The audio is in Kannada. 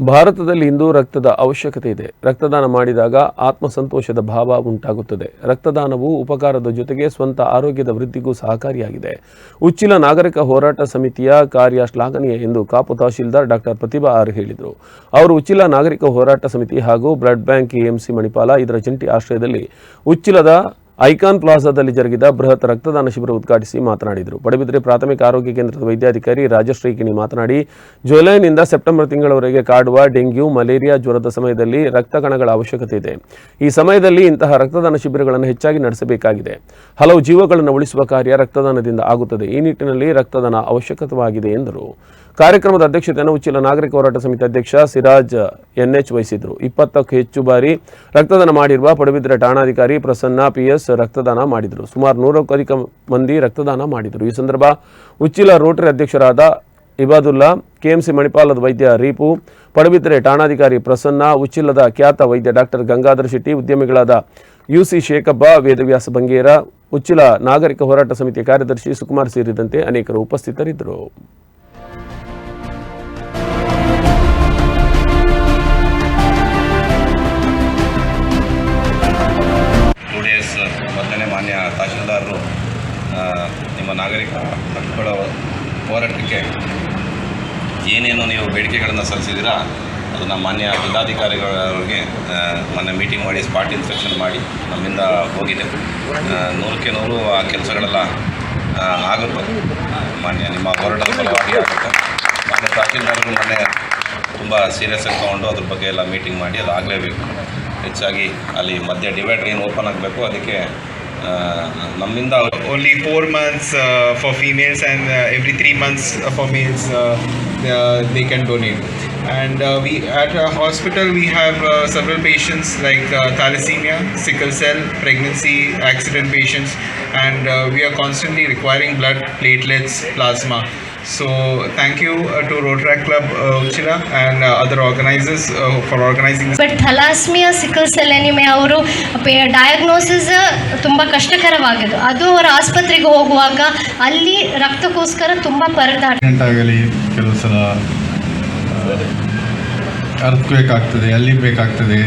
ಭಾರತದಲ್ಲಿ ಇಂದು ರಕ್ತದ ಅವಶ್ಯಕತೆ ಇದೆ. ರಕ್ತದಾನ ಮಾಡಿದಾಗ ಆತ್ಮಸಂತೋಷದ ಭಾವ ಉಂಟಾಗುತ್ತದೆ. ರಕ್ತದಾನವು ಉಪಕಾರದ ಜೊತೆಗೆ ಸ್ವಂತ ಆರೋಗ್ಯದ ವೃದ್ಧಿಗೂ ಸಹಕಾರಿಯಾಗಿದೆ. ಉಚ್ಚಿಲ ನಾಗರಿಕ ಹೋರಾಟ ಸಮಿತಿಯ ಕಾರ್ಯ ಶ್ಲಾಘನೀಯ ಎಂದು ಕಾಪು ತಹಶೀಲ್ದಾರ್ ಡಾಕ್ಟರ್ ಪ್ರತಿಭಾ ಆರ್ ಹೇಳಿದರು. ಅವರು ಉಚ್ಚಿಲ ನಾಗರಿಕ ಹೋರಾಟ ಸಮಿತಿ ಹಾಗೂ ಬ್ಲಡ್ ಬ್ಯಾಂಕ್ ಎಎಂಸಿ ಮಣಿಪಾಲ ಇದರ ಜಂಟಿ ಆಶ್ರಯದಲ್ಲಿ ಉಚ್ಚಿಲದ ಐಕಾನ್ ಪ್ಲಾಜಾದಲ್ಲಿ ಜರುಗಿದ ಬೃಹತ್ ರಕ್ತದಾನ ಶಿಬಿರ ಉದ್ಘಾಟಿಸಿ ಮಾತನಾಡಿದರು. ಪಡುಬಿದ್ರೆ ಪ್ರಾಥಮಿಕ ಆರೋಗ್ಯ ಕೇಂದ್ರದ ವೈದ್ಯಾಧಿಕಾರಿ ರಾಜಶ್ರೀ ಕಿಣಿ ಮಾತನಾಡಿ, ಜುಲೈನಿಂದ ಸೆಪ್ಟೆಂಬರ್ ತಿಂಗಳವರೆಗೆ ಕಾಡುವ ಡೆಂಗ್ಯೂ, ಮಲೇರಿಯಾ ಜ್ವರದ ಸಮಯದಲ್ಲಿ ರಕ್ತ ಕಣಗಳ ಅವಶ್ಯಕತೆ ಇದೆ. ಈ ಸಮಯದಲ್ಲಿ ಇಂತಹ ರಕ್ತದಾನ ಶಿಬಿರಗಳನ್ನು ಹೆಚ್ಚಾಗಿ ನಡೆಸಬೇಕಾಗಿದೆ. ಹಲವು ಜೀವಗಳನ್ನು ಉಳಿಸುವ ಕಾರ್ಯ ರಕ್ತದಾನದಿಂದ ಆಗುತ್ತದೆ. ಈ ನಿಟ್ಟಿನಲ್ಲಿ ರಕ್ತದಾನ ಅವಶ್ಯಕವಾಗಿದೆ ಎಂದರು. ಕಾರ್ಯಕ್ರಮದ ಅಧ್ಯಕ್ಷತೆಯನ್ನು ಉಚ್ಚಿಲ ನಾಗರಿಕ ಹೋರಾಟ ಸಮಿತಿ ಅಧ್ಯಕ್ಷ ಸಿರಾಜ್ ಎನ್ಎಚ್ ವಹಿಸಿದ್ರು ಇಪ್ಪತ್ತಕ್ಕೂ ಹೆಚ್ಚು ಬಾರಿ ರಕ್ತದಾನ ಮಾಡಿರುವ ಪಡುಬಿದ್ರೆ ಠಾಣಾಧಿಕಾರಿ ಪ್ರಸನ್ನ ಪಿಎಸ್ ರಕ್ತದಾನ ಮಾಡಿದರು. ಸುಮಾರು ನೂರಕ್ಕೂ ಅಧಿಕ ಮಂದಿ ರಕ್ತದಾನ ಮಾಡಿದರು. ಈ ಸಂದರ್ಭ ಉಚ್ಚಿಲ ರೋಟರಿ ಅಧ್ಯಕ್ಷರಾದ ಇಬಾದುಲ್ಲಾ, ಕೆಎಂಸಿ ಮಣಿಪಾಲದ ವೈದ್ಯ ರೀಪು, ಪಡುಬಿದ್ರೆ ಠಾಣಾಧಿಕಾರಿ ಪ್ರಸನ್ನ, ಉಚ್ಚಿಲದ ಖ್ಯಾತ ವೈದ್ಯ ಡಾಕ್ಟರ್ ಗಂಗಾಧರ ಶೆಟ್ಟಿ, ಉದ್ಯಮಿಗಳಾದ ಯುಸಿ ಶೇಖಬ್ಬ ವೇದವ್ಯಾಸ ಬಂಗೇರ, ಉಚ್ಚಿಲ ನಾಗರಿಕ ಹೋರಾಟ ಸಮಿತಿ ಕಾರ್ಯದರ್ಶಿ ಸುಕುಮಾರ್ ಸೇರಿದಂತೆ ಅನೇಕರು ಉಪಸ್ಥಿತರಿದ್ದರು. ಮೊದಲನೇ ಮಾನ್ಯ ತಹಶೀಲ್ದಾರರು ನಿಮ್ಮ ನಾಗರಿಕ ಹಕ್ಕುಗಳ ಹೋರಾಟಕ್ಕೆ ಏನೇನು ನೀವು ಬೇಡಿಕೆಗಳನ್ನು ಸಲ್ಲಿಸಿದ್ದೀರಾ, ಅದನ್ನು ಮಾನ್ಯ ಜಿಲ್ಲಾಧಿಕಾರಿಗಳವರಿಗೆ ಮೊನ್ನೆ ಮೀಟಿಂಗ್ ಮಾಡಿ, ಸ್ಪಾಟ್ ಇನ್ಸ್ಪೆಕ್ಷನ್ ಮಾಡಿ ನಮ್ಮಿಂದ ಹೋಗಿದೆ. ನೂರಕ್ಕೆ ನೂರು ಆ ಕೆಲಸಗಳೆಲ್ಲ ಆಗುತ್ತೆ ಮಾನ್ಯ ನಿಮ್ಮ ಹೋರಾಟದ ಫಲವಾಗಿ ಆಗುತ್ತೆ ಮಾನ್ಯ ತಹಶೀಲ್ದಾರರು ಮೊನ್ನೆ ತುಂಬ ಸೀರಿಯಸ್ ಆಗಿ ತೊಗೊಂಡು ಅದ್ರ ಬಗ್ಗೆ ಎಲ್ಲ ಮೀಟಿಂಗ್ ಮಾಡಿ ಅದು ಆಗಲೇಬೇಕು. ಹೆಚ್ಚಾಗಿ ಅಲ್ಲಿ ಮಧ್ಯೆ ಡಿವೈಡ್ರ್ ಏನು ಓಪನ್ ಆಗಬೇಕು, ಅದಕ್ಕೆ ನಮ್ಮಿಂದ only four months uh, for females and uh, every three months uh, for males uh, uh, and uh, we at our hospital we have uh, several patients like uh, thalassemia sickle cell pregnancy accident patients and uh, we are constantly requiring blood platelets plasma so thank you uh, to Rotary Club uh, Uchila and uh, other organizers uh, for organizing this but thalassemia sickle cell anemia ಅವರು ಡಯಾಗ್ನೋಸಿಸ್ ತುಂಬ ಕಷ್ಟಕರವಾಗಿದ್ದು ಅದು ಅವರ ಆಸ್ಪತ್ರೆಗೆ ಹೋಗುವಾಗ ಅಲ್ಲಿ ರಕ್ತಕ್ಕೋಸ್ಕರ ತುಂಬ ಪರದಾಟ ಆಗಲಿ ಕೆಲವು ಸಲ ಅರ್ಥಕ್ವೇಕ್ ಆಗ್ತದೆ ಅಲ್ಲಿ ಬೇಕಾಗ್ತದೆ